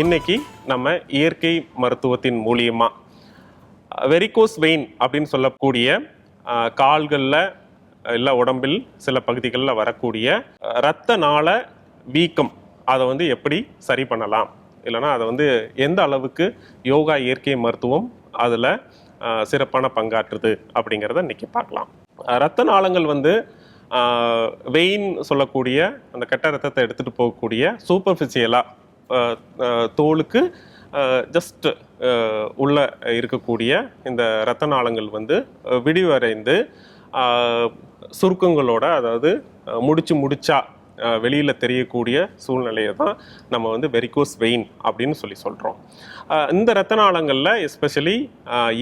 இன்னைக்கு நம்ம இயற்கை மருத்துவத்தின் மூலியமா வெரிகோஸ் வெயின் அப்படின்னு சொல்லக்கூடிய கால்களில் இல்லை உடம்பில் சில பகுதிகளில் வரக்கூடிய இரத்த நாள வீக்கம். அதை வந்து எப்படி சரி பண்ணலாம்? இல்லைன்னா அதை வந்து எந்த அளவுக்கு யோகா இயற்கை மருத்துவம் அதில் சிறப்பான பங்காற்றுது அப்படிங்கிறத இன்றைக்கி பார்க்கலாம். இரத்த நாளங்கள் வந்து வெயின் சொல்லக்கூடிய அந்த கெட்ட ரத்தத்தை எடுத்துகிட்டு போகக்கூடிய சூப்பர்ஃபிஷியலாக தோலுக்கு ஜஸ்ட் உள்ள இருக்கக்கூடிய இந்த இரத்த நாளங்கள் வந்து விடிவரைந்து விடிவடைந்து சுருக்கங்களோட அதாவது முடிச்சு முடிச்சா வெளியில் தெரியக்கூடிய சூழ்நிலையை தான் நம்ம வந்து வெரிகோஸ் வெயின் அப்படின்னு சொல்லி சொல்கிறோம் இந்த இரத்த நாளங்களில் எஸ்பெஷலி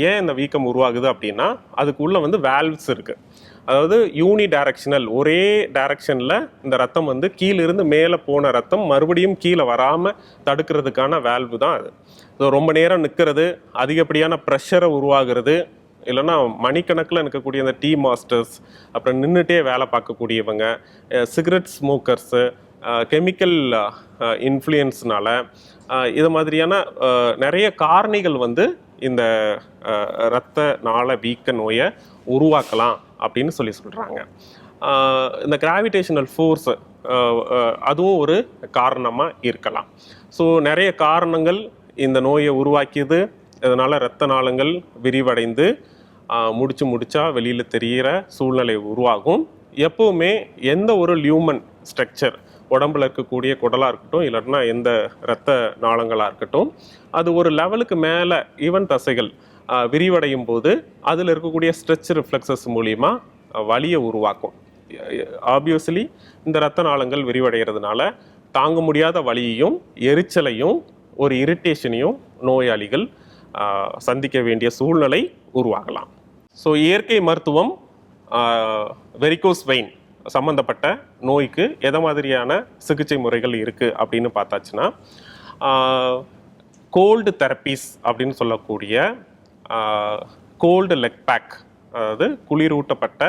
ஏன் இந்த வீக்கம் உருவாகுது அப்படின்னா அதுக்குள்ளே வந்து வேல்வ்ஸ் இருக்குது அதாவது யூனி டைரக்ஷனல் ஒரே டைரக்ஷனில் இந்த ரத்தம் வந்து கீழிருந்து மேலே போன ரத்தம் மறுபடியும் கீழே வராமல் தடுக்கிறதுக்கான வேல்வு தான் அது. ஸோ ரொம்ப நேரம் நிற்கிறது அதிகப்படியான ப்ரெஷரை உருவாகிறது. இல்லைன்னா மணிக்கணக்கில் நிற்கக்கூடிய இந்த டீ மாஸ்டர்ஸ் அப்புறம் நின்றுட்டே வேலை பார்க்கக்கூடியவங்க சிகரெட் ஸ்மோக்கர்ஸு கெமிக்கல் இன்ஃப்ளூயன்ஸ்னால இது மாதிரியான நிறைய காரணிகள் வந்து இந்த இரத்த நாள வீக்க நோயை உருவாக்கலாம். அப்படின்னு சொல்லி சொல்கிறாங்க இந்த கிராவிடேஷனல் ஃபோர்ஸ் அதுவும் ஒரு காரணமாக இருக்கலாம். ஸோ நிறைய காரணங்கள் இந்த நோயை உருவாக்கியது. இதனால் இரத்த நாளங்கள் விரிவடைந்து முடிச்சு முடிச்சா வெளியில் தெரிகிற சூழ்நிலை உருவாகும். எப்போவுமே எந்த ஒரு லியூமன் ஸ்ட்ரக்சர் உடம்புல இருக்கக்கூடிய குடலாக இருக்கட்டும் இல்லைன்னா எந்த இரத்த நாளங்களாக இருக்கட்டும் அது ஒரு லெவலுக்கு மேலே ஈவன் தசைகள் விரிவடையும் போது அதில் இருக்கக்கூடிய ஸ்ட்ரெச் ரிஃப்ளெக்சஸ் மூலிமா வலியை உருவாக்கும். ஆப்வியஸ்லி இந்த இரத்த நாளங்கள் விரிவடைகிறதுனால தாங்க முடியாத வலியையும் எரிச்சலையும் ஒரு இரிட்டேஷனையும் நோயாளிகள் சந்திக்க வேண்டிய சூழ்நிலை உருவாகலாம். ஸோ இயற்கை மருத்துவம் வெரிகோஸ் வெயின் சம்மந்தப்பட்ட நோய்க்கு எதை மாதிரியான சிகிச்சை முறைகள் இருக்குது அப்படின்னு பார்த்தாச்சுன்னா கோல்டு தெரப்பீஸ் அப்படின்னு சொல்லக்கூடிய கோல்டு லெக் பேக் அதாவது குளிரூட்டப்பட்ட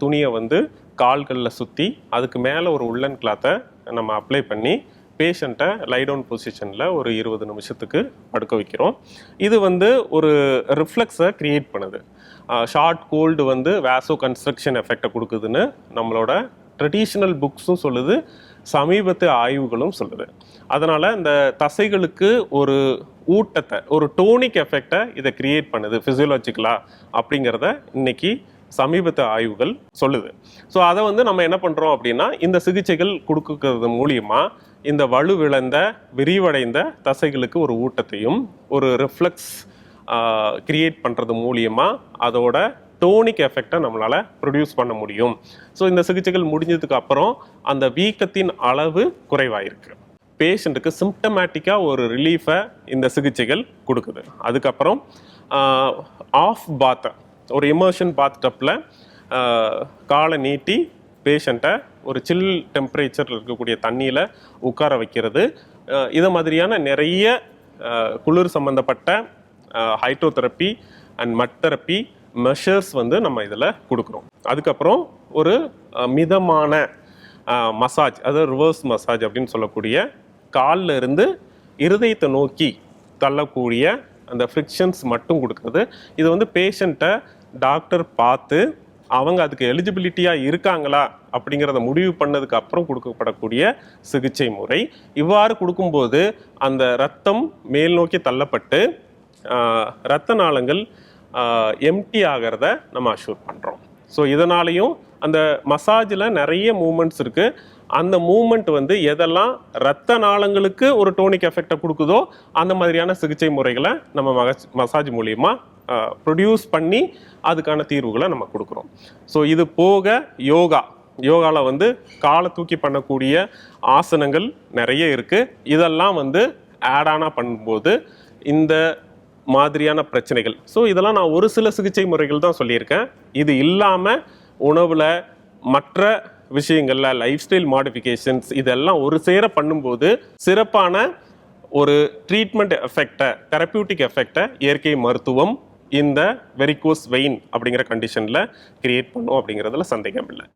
துணியை வந்து கால்களில் சுற்றி அதுக்கு மேலே ஒரு உள்ளன் கிளாத்தை நம்ம அப்ளை பண்ணி பேஷண்ட்டை லைடவுன் பொசிஷனில் ஒரு இருபது நிமிஷத்துக்கு படுக்க வைக்கிறோம். இது வந்து ஒரு ரிஃப்ளெக்ஸை க்ரியேட் பண்ணுது. ஷார்ட் கோல்டு வந்து வேசோ கன்ஸ்ட்ரக்ஷன் எஃபெக்டை கொடுக்குதுன்னு நம்மளோட ட்ரெடிஷ்னல் புக்ஸும் சொல்லுது சமீபத்து ஆய்வுகளும் சொல்லுது. அதனால் இந்த தசைகளுக்கு ஒரு ஊட்டத்தை ஒரு டோனிக் எஃபெக்டை இதை கிரியேட் பண்ணுது ஃபிசியோலாஜிக்கலாக அப்படிங்கிறத இன்னைக்கு சமீபத்து ஆய்வுகள் சொல்லுது. ஸோ அதை வந்து நம்ம என்ன பண்ணுறோம் அப்படின்னா இந்த சிகிச்சைகள் கொடுக்குறது மூலியமாக இந்த வலுவிழந்த விரிவடைந்த தசைகளுக்கு ஒரு ஊட்டத்தையும் ஒரு ரிஃப்ளெக்ஸ் கிரியேட் பண்ணுறது மூலியமாக அதோட டோனிக் எஃபெக்டை நம்மளால் ப்ரொடியூஸ் பண்ண முடியும். ஸோ இந்த சிகிச்சைகள் முடிஞ்சதுக்கு அப்புறம் அந்த வீக்கத்தின் அளவு குறைவாயிருக்கு. பேஷண்ட்டுக்கு சிம்டமேட்டிக்காக ஒரு ரிலீஃபை இந்த சிகிச்சைகள் கொடுக்குது. அதுக்கப்புறம் ஆஃப் பாத்தை ஒரு இமர்ஷன் பாத் டப்பில் காலை நீட்டி பேஷண்ட்டை ஒரு சில் டெம்பரேச்சரில் இருக்கக்கூடிய தண்ணியில் உட்கார வைக்கிறது. இதை இது மாதிரியான நிறைய குளிர் சம்மந்தப்பட்ட hydrotherapy and mud therapy measures வந்து நம்ம இதில் கொடுக்குறோம். அதுக்கப்புறம் ஒரு மிதமான மசாஜ் அதாவது ரிவர்ஸ் மசாஜ் அப்படின்னு சொல்லக்கூடிய காலில் இருந்து இருதயத்தை நோக்கி தள்ளக்கூடிய அந்த ஃப்ரிக்ஷன்ஸ் மட்டும் கொடுக்குறது. இது வந்து பேஷண்ட்டை டாக்டர் பார்த்து அவங்க அதுக்கு எலிஜிபிலிட்டியாக இருக்காங்களா அப்படிங்கிறத முடிவு பண்ணதுக்கு அப்புறம் கொடுக்கப்படக்கூடிய சிகிச்சை முறை. இவ்வாறு கொடுக்கும்போது அந்த ரத்தம் மேல் நோக்கி தள்ளப்பட்டு இரத்த நாளங்கள் எம்டி ஆகிறத நம்ம அஷ்யூர் பண்ணுறோம் ஸோ இதனாலையும் அந்த மசாஜில் நிறைய மூமெண்ட்ஸ் இருக்குது அந்த மூமெண்ட் வந்து எதெல்லாம் ரத்த நாளங்களுக்கு ஒரு டோனிக் எஃபெக்டை கொடுக்குதோ அந்த மாதிரியான சிகிச்சை முறைகளை நம்ம மகச் மசாஜ் மூலியமாக ப்ரொடியூஸ் பண்ணி அதுக்கான தீர்வுகளை நம்ம கொடுக்குறோம். ஸோ இது போக யோகா. யோகாவில் வந்து காலை தூக்கி பண்ணக்கூடிய ஆசனங்கள் நிறைய இருக்குது இதெல்லாம் வந்து ஆட் பண்ணும்போது இந்த மாதிரியான பிரச்சனைகள். ஸோ இதெல்லாம் நான் ஒரு சில சிகிச்சை முறைகள் தான் சொல்லியிருக்கேன். இது இல்லாமல் உணவில் மற்ற விஷயங்கள்ல லைஃப் ஸ்டைல் மாடிஃபிகேஷன்ஸ் இதெல்லாம் ஒரு சேர பண்ணும்போது சிறப்பான ஒரு ட்ரீட்மெண்ட் எஃபெக்டை தெரப்பியூட்டிக் எஃபெக்டை இயற்கை மருத்துவம் இந்த வெரிகோஸ் வெயின் அப்படிங்கிற கண்டிஷனில் கிரியேட் பண்ணும் அப்படிங்கிறதுல சந்தேகம் இல்லை